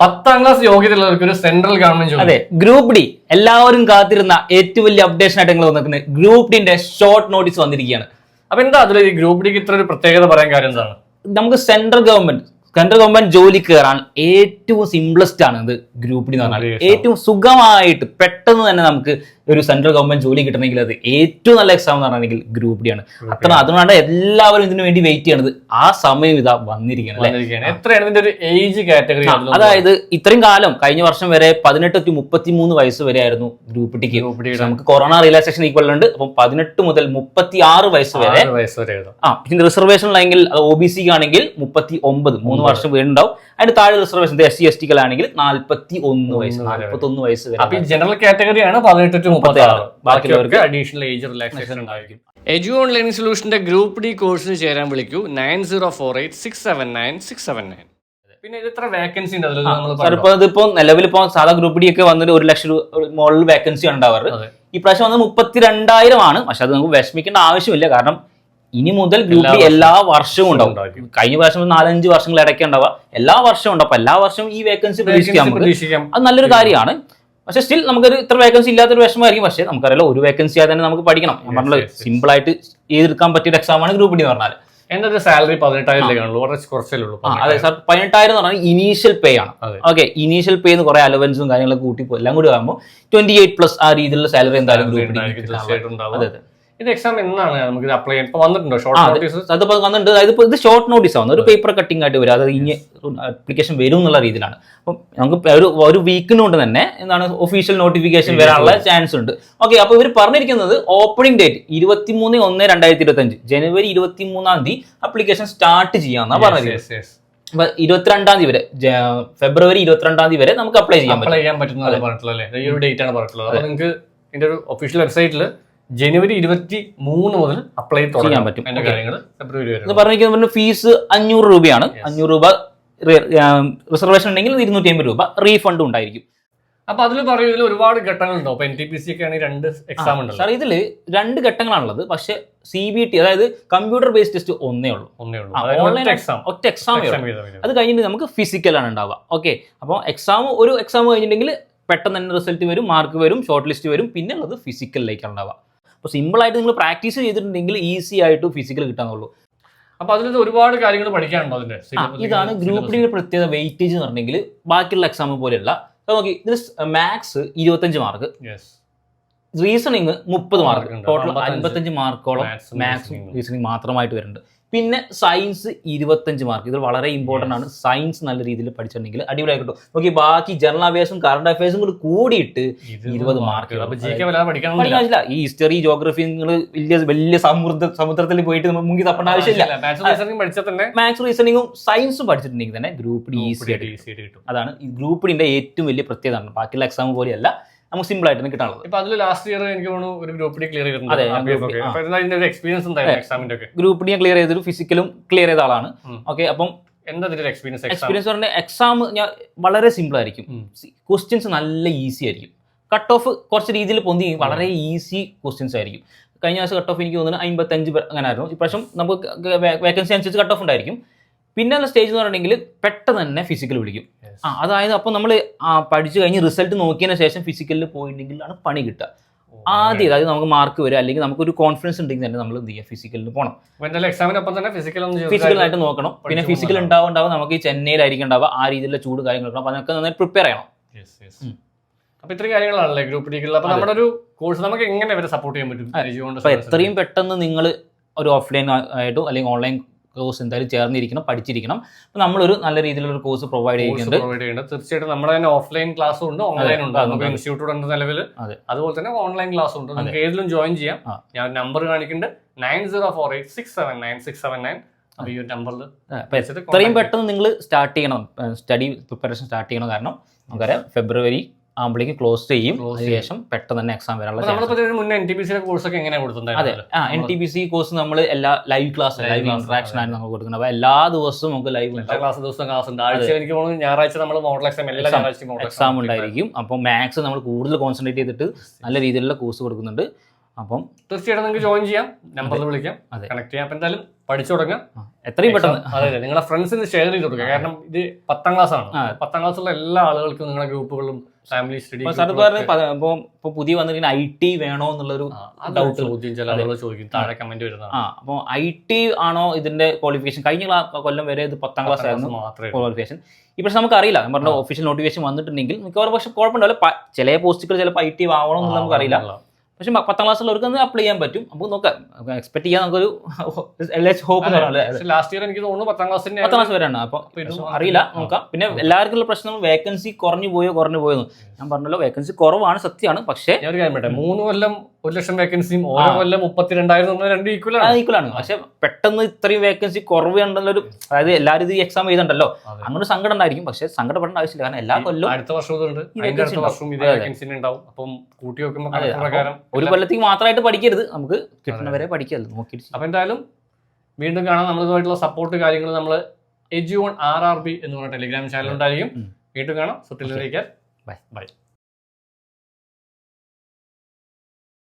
പത്താം ക്ലാസ് യോഗ്യതയുള്ളവർക്ക് ഒരു സെൻട്രൽ ഗവൺമെന്റ് അതെ ഗ്രൂപ്പ് ഡി എല്ലാവരും കാത്തിരുന്ന ഏറ്റവും വലിയ അപ്ഡേഷൻ ആയിട്ട് നിങ്ങൾ വന്നിരിക്കുന്നത് ഗ്രൂപ്പ് ഡിന്റെ ഷോർട്ട് നോട്ടീസ് വന്നിരിക്കുകയാണ്. അപ്പൊ എന്താ അതിൽ ഈ ഗ്രൂപ്പ് ഡിക്ക് ഇത്ര ഒരു പ്രത്യേകത പറയാൻ കാര്യം എന്താണ്? നമുക്ക് സെൻട്രൽ ഗവൺമെന്റ് സെൻട്രൽ ഗവൺമെന്റ് ജോലി കയറാൻ ഏറ്റവും സിംപ്ലസ്റ്റ് ആണ് ഇത് ഗ്രൂപ്പ് ഡി എന്ന് പറഞ്ഞാൽ ഏറ്റവും സുഖമായിട്ട് പെട്ടെന്ന് തന്നെ നമുക്ക് ഒരു സെൻട്രൽ ഗവൺമെന്റ് ജോലി കിട്ടണമെങ്കിൽ അത് ഏറ്റവും നല്ല എക്സാം എന്ന് പറഞ്ഞിട്ടുണ്ടെങ്കിൽ ഗ്രൂപ്പ് ഡി ആണ്. അത്ര അതുകൊണ്ടാണ് എല്ലാവരും ഇതിനു വേണ്ടി വെയിറ്റ് ചെയ്യണത്. ആ സമയം ഇതാ വന്നിരിക്കുകയാണ് അല്ലെ? എത്രയാണ് ഇതിന്റെ ഒരു ഏജ് കാറ്റഗറി അതായത് ഇത്രയും കാലം കഴിഞ്ഞ വർഷം വരെ പതിനെട്ട് ടു മുപ്പത്തി മൂന്ന് വയസ്സ് വരെ ആയിരുന്നു ഗ്രൂപ്പ് ഡിക്ക് നമുക്ക് കൊറോണ റിലാക്സേഷൻ ഈക്വൽ ഉണ്ട്. അപ്പം പതിനെട്ട് മുതൽ മുപ്പത്തി ആറ് വയസ്സ് വരെ വയസ്സ് വരെ എഴുതാം ആ പിന്നെ റിസർവേഷൻ ആണെങ്കിൽ ഒ ബി സിക്ക് ആണെങ്കിൽ മുപ്പത്തി ഒമ്പത്. മൂന്ന് വർഷം വീണ്ടുണ്ടാവും അതിന് താഴെ റിസർവേഷൻ എസ് സി എസ് ടികളാണെങ്കിൽ നാൽപ്പത്തി ഒന്ന് വയസ്സ്. നാൽപ്പത്തി ഒന്ന് വയസ്സ് വരെ ജനറൽ കാറ്റഗറി കാറ്റഗറിയാണ് പതിനെട്ട് ടു മുപ്പത്തി ആറ് ബാക്കിയുള്ളവർക്ക് അഡീഷണൽ ഏജ് റിലാക്സേഷൻ ഉണ്ടായിരിക്കും. എജു ഓൺലൈൻ സൊല്യൂഷന്റെ ഗ്രൂപ്പ് ഡി കോഴ്സിന് ചേരാൻ വിളിക്കൂ. Nine zero four eight six seven nine six seven nine. പിന്നെ എത്ര വേക്കൻസി ഉണ്ട് ഇതിപ്പോ നിലവിൽ ഇപ്പോ സാധാ ഗ്രൂപ്പ് ഡി ഒക്കെ വന്നിട്ട് ഒരു ലക്ഷം മോഡൽ മുകളിൽ വേക്കൻസി ഉണ്ടാവാറ്. ഈ പ്രാവശ്യം വന്നത് മുപ്പത്തിരണ്ടായിരം ആണ്. പക്ഷെ അത് നമുക്ക് വിഷമിക്കേണ്ട ആവശ്യമില്ല. കാരണം ഇനി മുതൽ ഗ്രൂപ്പ് ബി എല്ലാ വർഷവും ഉണ്ടാവും. കഴിഞ്ഞ പ്രാവശ്യം നാലഞ്ച് വർഷങ്ങൾ ഇടയ്ക്ക് ഉണ്ടാവുക എല്ലാ വർഷവും ഉണ്ടാവും. അപ്പൊ എല്ലാ വർഷവും ഈ വേക്കൻസി പ്രതീക്ഷിക്കാം. അത് നല്ലൊരു കാര്യമാണ്. പക്ഷെ സ്റ്റിൽ നമുക്കൊരു ഇത്ര വേക്കൻസി ഇല്ലാത്തൊരു വിഷമമായിരിക്കും. പക്ഷെ നമുക്കറിയാലോ ഒരു വേക്കൻസി ആയി തന്നെ നമുക്ക് പഠിക്കണം. ഞാൻ പറഞ്ഞത്. സിമ്പിൾ ആയിട്ട് ചെയ്തെടുക്കാൻ പറ്റിയ ഒരു എക്സാം ആണ് ഗ്രൂപ്പ് ഡി എന്ന് പറഞ്ഞാൽ എന്റെ ഒരു സാലറി പതിനെട്ടായിരം കുറച്ചല്ലേ ഉള്ളൂ. അതെ സാർ പതിനെട്ടായിരം എന്ന് പറഞ്ഞാൽ ഇനീഷ്യൽ പേ ആണ്. ഓക്കെ ഇനീഷ്യൽ പേ എന്ന് കുറെ അലവൻസും കാര്യങ്ങളൊക്കെ കൂട്ടി എല്ലാം കൂടി ആകുമ്പോൾ ട്വന്റി എയ്റ്റ് പ്ലസ് ആ രീതിയിലുള്ള സാലറി എന്തായാലും ഗ്രൂപ്പ് ഡി അതെ. ഇത് എക്സാം എന്നാണ് നമുക്ക് അപ്ലൈ ചെയ്യാൻ. ഇപ്പൊ വന്നിട്ടുണ്ടോ? ഷോർട്ട് നോട്ടീസ് അതിപ്പോ വന്നിട്ടുണ്ട്. അതായത് ഇപ്പോൾ ഇത് ഷോർട്ട് നോട്ടീസ് ആണ് ഒരു പേപ്പർ കട്ടിംഗ് ആയിട്ട് വരും. അതായത് ഇനി അപ്ലിക്കേഷൻ വരും എന്നുള്ള രീതിയിലാണ്. അപ്പം നമുക്ക് ഒരു ഒരു വീക്കിനുകൊണ്ട് തന്നെ എന്താണ് ഒഫീഷ്യൽ നോട്ടിഫിക്കേഷൻ വരാനുള്ള ചാൻസ് ഉണ്ട്. ഓക്കെ അപ്പൊ ഇവർ പറഞ്ഞിരിക്കുന്നത് ഓപ്പണിംഗ് ഡേറ്റ് ഇരുപത്തി മൂന്ന് ഒന്ന് രണ്ടായിരത്തി ഇരുപത്തി അഞ്ച് ജനുവരി ഇരുപത്തി മൂന്നാം തീയതി അപ്ലിക്കേഷൻ സ്റ്റാർട്ട് ചെയ്യാന്നാ പറഞ്ഞിരിക്കുന്നത്. അപ്പൊ ഇരുപത്തിരണ്ടാം തീയതി വരെ ഫെബ്രുവരി ഇരുപത്തിരണ്ടാം തീയതി വരെ നമുക്ക് അപ്ലൈ ചെയ്യാൻ അപ്ലൈ ചെയ്യാൻ പറഞ്ഞിട്ടുള്ളത് ഈ ഒരു ഡേറ്റ് ആണ് പറഞ്ഞിട്ടുള്ളത്. നിങ്ങൾക്ക് ഇതിന്റെ ഒരു ഒഫീഷ്യൽ വെബ്സൈറ്റിൽ ജനുവരി ഇരുപത്തി മൂന്ന് മുതൽ അപ്ലൈ തുടങ്ങാൻ പറ്റും. അതിന്റെ Okay. കാര്യങ്ങൾ ഫെബ്രുവരി വരെ പറഞ്ഞിരിക്കുന്നത് ഫീസ് അഞ്ഞൂറ് രൂപയാണ്. അഞ്ഞൂറ് രൂപ റിസർവേഷൻ ഉണ്ടെങ്കിൽ ഇരുന്നൂറ്റി അമ്പത് രൂപ. റീഫണ്ട് ഉണ്ടായിരിക്കും. അപ്പൊ അതിൽ പറയുന്നതിൽ ഒരുപാട് ഘട്ടങ്ങളുണ്ടോ. എൻ ടി പി സി ഒക്കെ ആണെങ്കിൽ രണ്ട് എക്സാം ഉണ്ട് സാർ ഇതിൽ രണ്ട് ഘട്ടങ്ങളാണുള്ളത്. പക്ഷെ സി ബി ടി അതായത് കമ്പ്യൂട്ടർ ബേസ്ഡ് ടെസ്റ്റ് ഒന്നേ ഉള്ളൂ. ഒന്നേ ഉള്ളൂ. ആ, ഒറ്റ എക്സാം ഒറ്റ എക്സാം എക്സാം അത് കഴിഞ്ഞിട്ട് നമുക്ക് ഫിസിക്കൽ ആണ് ഉണ്ടാവുക. ഓക്കെ അപ്പോൾ എക്സാം ഒരു എക്സാം കഴിഞ്ഞിട്ടുണ്ടെങ്കിൽ പെട്ടെന്ന് തന്നെ റിസൾട്ട് വരും മാർക്ക് വരും ഷോർട്ട് ലിസ്റ്റ് വരും. പിന്നെ ഉള്ളത് ഫിസിക്കലിലേക്കാണ് ഉണ്ടാവുക. അപ്പോൾ സിമ്പിൾ ആയിട്ട് നിങ്ങൾ പ്രാക്ടീസ് ചെയ്തിട്ടുണ്ടെങ്കിൽ ഈസി ആയിട്ട് ഫിസിക്കൽ കിട്ടാന്നുള്ളൂ. അപ്പൊ അതിൽ ഒരുപാട് കാര്യങ്ങൾ പഠിക്കാനുണ്ടോ അതിന്റെ ഇതാണ് ഗ്രൂപ്പ് ഡിയുടെ പ്രത്യേകത വെയിറ്റേജ് എന്ന് പറഞ്ഞിട്ടുണ്ടെങ്കിൽ ബാക്കിയുള്ള എക്സാം പോലെയല്ല. നോക്കി ഇതിന് മാത്സ് ഇരുപത്തഞ്ച് മാർക്ക് റീസണിങ് മുപ്പത് മാർക്ക് ടോട്ടൽ അൻപത്തഞ്ച് മാർക്കോളം മാത്സും റീസണിങ് മാത്രമായിട്ട് വരുന്നുണ്ട്. പിന്നെ സയൻസ് ഇരുപത്തഞ്ച് മാർക്ക് ഇത് വളരെ ഇമ്പോർട്ടന്റ് ആണ്. സയൻസ് നല്ല രീതിയിൽ പഠിച്ചിട്ടുണ്ടെങ്കിൽ അടിപൊളിയായി കിട്ടും നോക്കി ബാക്കി ജനറൽ അഫയേഴ്സും കറണ്ട് അഫയേഴ്സും കൂടി കൂടിയിട്ട് ഇരുപത് മാർക്ക് ഈ ഹിസ്റ്ററി ജോഗ്രഫി നിങ്ങൾ വലിയ വലിയ സമുദ്ര സമുദ്രത്തിൽ പോയിട്ട് മുങ്ങി തപ്പേണ്ട ആവശ്യമില്ല. മാത്സ് റീസണിങ്ങും സയൻസും പഠിച്ചിട്ടുണ്ടെങ്കിൽ തന്നെ ഗ്രൂപ്പ് ഡി ഈസി ആയിട്ട് അതാണ് ഈ ഗ്രൂപ്പ് ഡിന്റെ ഏറ്റവും വലിയ പ്രത്യേകത. ബാക്കിയുള്ള എക്സാം പോലെയല്ല. നമുക്ക് സിമ്പിൾ ആയിട്ട് കിട്ടാനുള്ളത്. ഇപ്പൊ അതിൽ ലാസ്റ്റ് ഇയർ എനിക്ക് തോന്നുന്നു ഒരു ഗ്രൂപ്പ് ഡി ക്ലിയർ ചെയ്തിട്ടുണ്ട്. എക്സ്പീരിയൻസ് എക്സാമിന്റെ ഒക്കെ? ഗ്രൂപ്പ് ഡി ഞാൻ ക്ലിയർ ചെയ്തൊരു ഫിസിക്കലും ക്ലിയർ ചെയ്ത ആളാണ്. ഓക്കെ അപ്പം എന്താ എക്സ്പീരിയൻസ് എക്സ്പീരിയൻസ് പറഞ്ഞ എക്സാം ഞാൻ വളരെ സിമ്പിൾ ആയിരിക്കും. ക്വസ്റ്റ്യൻസ് നല്ല ഈസി ആയിരിക്കും. കട്ട് ഓഫ് കുറച്ച് രീതിയിൽ പൊന്തി വളരെ ഈസി ക്വസ്റ്റ്യൻസ് ആയിരിക്കും. കഴിഞ്ഞ വർഷം കട്ട് ഓഫ് എനിക്ക് തോന്നുന്നത് അമ്പത്തഞ്ച് അങ്ങനെ ആയിരുന്നു ഇപ്രാവശ്യം നമുക്ക് വേക്കൻസി അനുസരിച്ച് കട്ട് ഓഫ് ഉണ്ടായിരിക്കും. പിന്നെ ഉള്ള സ്റ്റേജ് എന്ന് പറഞ്ഞിട്ടുണ്ടെങ്കിൽ പെട്ടെന്ന് തന്നെ ഫിസിക്കൽ വിളിക്കും ആ അതായത് അപ്പോൾ നമ്മൾ പഠിച്ചു കഴിഞ്ഞ് റിസൾട്ട് നോക്കിയതിന് ശേഷം ഫിസിക്കലിൽ പോയിട്ടുണ്ടെങ്കിലാണ് പണി കിട്ടുക. ആദ്യം അതായത് നമുക്ക് മാർക്ക് വരിക അല്ലെങ്കിൽ നമുക്ക് ഒരു കോൺഫിഡൻസ് ഉണ്ടെങ്കിൽ തന്നെ നമ്മൾ എന്ത് ചെയ്യുക? ഫിസിക്കലിൽ പോകണം എക്സാമിനൊപ്പം തന്നെ ഫിസിക്കൽ ഫിസിക്കലായിട്ട് നോക്കണം. പിന്നെ ഫിസിക്കൽ. ഉണ്ടാവും ഉണ്ടാവും നമുക്ക് ഈ ചെന്നൈയിലായിരിക്കും ഉണ്ടാവുക ആ രീതിയിലുള്ള ചൂട് കാര്യങ്ങൾ അപ്പോൾ അതൊക്കെ നന്നായി പ്രിപ്പയർ ചെയ്യണം. അപ്പൊ ഇത്രയും കാര്യങ്ങളാണല്ലേ ഗ്രൂപ്പ് അപ്പൊ നമ്മുടെ ഒരു കോഴ്സ് നമുക്ക് എങ്ങനെ ഇവരെ സപ്പോർട്ട് ചെയ്യാൻ പറ്റും? എത്രയും പെട്ടെന്ന് നിങ്ങൾ ഒരു ഓഫ്ലൈൻ ആയിട്ടോ അല്ലെങ്കിൽ ഓൺലൈൻ കോഴ്സ് എന്തായാലും ചേർന്നിരിക്കണം പഠിച്ചിരിക്കണം. അപ്പോൾ നമ്മളൊരു നല്ല രീതിയിലുള്ള കോഴ്സ് പ്രൊവൈഡ് ചെയ്യുന്നുണ്ട്. പ്രൊവൈഡ് ചെയ്യുന്നുണ്ട്. തീർച്ചയായിട്ടും നമ്മുടെ തന്നെ ഓഫ്ലൈൻ ക്ലാസ് ഉണ്ട് ഓൺലൈൻ ഉണ്ട്. നമുക്ക് ഇൻസ്റ്റിറ്റ്യൂട്ട് ഉണ്ട് നിലവിൽ അതെ. അതുപോലെ തന്നെ ഓൺലൈൻ ക്ലാസ് ഉണ്ട്. നമുക്ക് ഏതിലും ജോയിൻ ചെയ്യാം. ഞാൻ നമ്പർ കാണിക്കുന്നുണ്ട്. Nine zero four eight six seven nine six seven nine ഇത്രയും ഈ ഒരു നമ്പറിൽ അപ്പോൾ എത്രയും പെട്ടെന്ന് നിങ്ങൾ സ്റ്റാർട്ട് ചെയ്യണം. സ്റ്റഡി പ്രിപ്പറേഷൻ സ്റ്റാർട്ട് ചെയ്യണം കാരണം. നമുക്കറിയാം ഫെബ്രുവരി ആകുമ്പോഴേക്കും ക്ലോസ് ചെയ്യും. അതിനുശേഷം പെട്ടെന്ന് തന്നെ എക്സാം വരാനുള്ള എൻ ടി കോഴ്സ് ഒക്കെ ആ N T B C course നമ്മൾ എല്ലാ ലൈവ് ക്ലാസ് ലൈവ് ഇൻട്രാക്ഷൻ. ആണ്. നമ്മൾ കൊടുക്കുന്നത്. അപ്പോൾ എല്ലാ ദിവസവും നമുക്ക് ലൈവ് ക്ലാസ് ദിവസം ക്ലാസ് ഉണ്ട്. ആഴ്ച എനിക്ക് തോന്നുന്നു ഞായറാഴ്ച നമ്മൾ മോഡൽ എക്സാം എല്ലാ എക്സാം ഉണ്ടായിരിക്കും. അപ്പോൾ മാത്സ് നമ്മൾ കൂടുതൽ കോൺസെൻട്രേറ്റ് ചെയ്തിട്ട് നല്ല രീതിയിലുള്ള കോഴ്സ് കൊടുക്കുന്നുണ്ട്. അപ്പം തീർച്ചയായിട്ടും നിങ്ങൾക്ക് ജോയിൻ ചെയ്യാം നമ്പറിൽ വിളിക്കാം. അതെ. കണക്ട് ചെയ്യാം. അപ്പം എന്തായാലും പഠിച്ചു തുടങ്ങാം. എത്രയും പെട്ടെന്ന്. അതെ അതെ. നിങ്ങളെ ഫ്രണ്ട്സിന് ഷെയർ ചെയ്ത് കൊടുക്കുക കാരണം ഇത് പത്താം ക്ലാസ് ആണ്. പത്താം ക്ലാസ്സുള്ള എല്ലാ ആളുകൾക്കും നിങ്ങളുടെ ഗ്രൂപ്പുകളും ഫാമിലി സ്റ്റഡി ഇപ്പൊ സാർ പറഞ്ഞ ഇപ്പോൾ ഇപ്പോൾ പുതിയ വന്നിരിക്കുന്ന ഐ ടി വേണോ എന്നുള്ളൊരു ഡൗട്ട് ചോദ്യം ചില ആളുകൾ ചോദിക്കും. താഴെ കമന്റ് വരുന്നതാണ്. ആ അപ്പോൾ ഐ ടി ആണോ ഇതിന്റെ ക്വാളിഫിക്കേഷൻ കഴിഞ്ഞ ക്ലാ- കൊല്ലം വരെ ഇത് പത്താം ക്ലാസ് ആയിരുന്നു മാത്രമേ ക്വാളിഫിക്കേഷൻ ഈ പക്ഷെ നമുക്ക് അറിയില്ല ഞാൻ പറഞ്ഞ ഒഫീഷ്യൽ നോട്ടിഫിക്കേഷൻ വന്നിട്ടുണ്ടെങ്കിൽ മിക്കവാറും പക്ഷെ കുഴപ്പമുണ്ടാവില്ല. ചില പോസ്റ്റുകൾ ചിലപ്പോൾ ഐ ടി ആവണം എന്ന് നമുക്ക് അറിയില്ല പക്ഷെ പത്താം ക്ലാസ്സുള്ളവർക്ക് അത് അപ്ലൈ ചെയ്യാൻ പറ്റും. നമുക്ക് നോക്കാം. എക്സ്പെക്ട് ചെയ്യാൻ നമുക്കൊരു ഹോപ്പ് ലാസ്റ്റ് ഇയർ എനിക്ക് തോന്നുന്നു പത്താം ക്ലാസ് പത്താം ക്ലാസ് വരെയാണ്. അപ്പൊ അറിയില്ല നോക്കാം. പിന്നെ എല്ലാവർക്കും ഉള്ള പ്രശ്നം വേക്കൻസി കുറഞ്ഞു പോയോ കുറഞ്ഞു പോയോ എന്ന്. ഞാൻ പറഞ്ഞല്ലോ വേക്കൻസി കുറവാണ് സത്യമാണ്. പക്ഷേ മൂന്ന് കൊല്ലം ഒരു ലക്ഷം വേക്കൻസിയും ഓരോ കൊല്ലം മുപ്പത്തിരണ്ടായിരം രണ്ട് ഈക്വൽ ആണ്. ഈക്വൽ ആണ്. പക്ഷെ പെട്ടെന്ന് ഇത്രയും വേക്കൻസി കുറവ് ഉണ്ടെന്നുള്ളൊരു അതായത് എല്ലാവരും ഇത് എക്സാം ചെയ്തിട്ടുണ്ടല്ലോ അങ്ങനെ ഒരു സങ്കടം ഉണ്ടായിരിക്കും. പക്ഷെ സങ്കടപ്പെടേണ്ട ആവശ്യമില്ല. കാരണം എല്ലാ കൊല്ലവും അടുത്ത വർഷവും ഇതുണ്ട് അതിന്റെ അടുത്ത വർഷവും ഇതേ. വേക്കൻസി ഉണ്ടാവും. അപ്പം കൂട്ടി വെക്കുമ്പോൾ പ്രകാരം ഒരു കൊല്ലത്തേക്ക് മാത്രമായിട്ട് പഠിക്കരുത്. നമുക്ക് കിട്ടുന്നവരെ പഠിക്കരുത്. നോക്കിയിട്ട്. അപ്പൊ എന്തായാലും വീണ്ടും കാണാം. നമ്മളിതുമായിട്ടുള്ള സപ്പോർട്ട് കാര്യങ്ങൾ നമ്മൾ എജ്യൂൺ ആർ ആർ ബി എന്ന് പറഞ്ഞ ടെലിഗ്രാം ചാനൽ ഉണ്ടായിരിക്കും. വീണ്ടും കാണാം. സുട്ടിൽ ബൈ. ബൈ.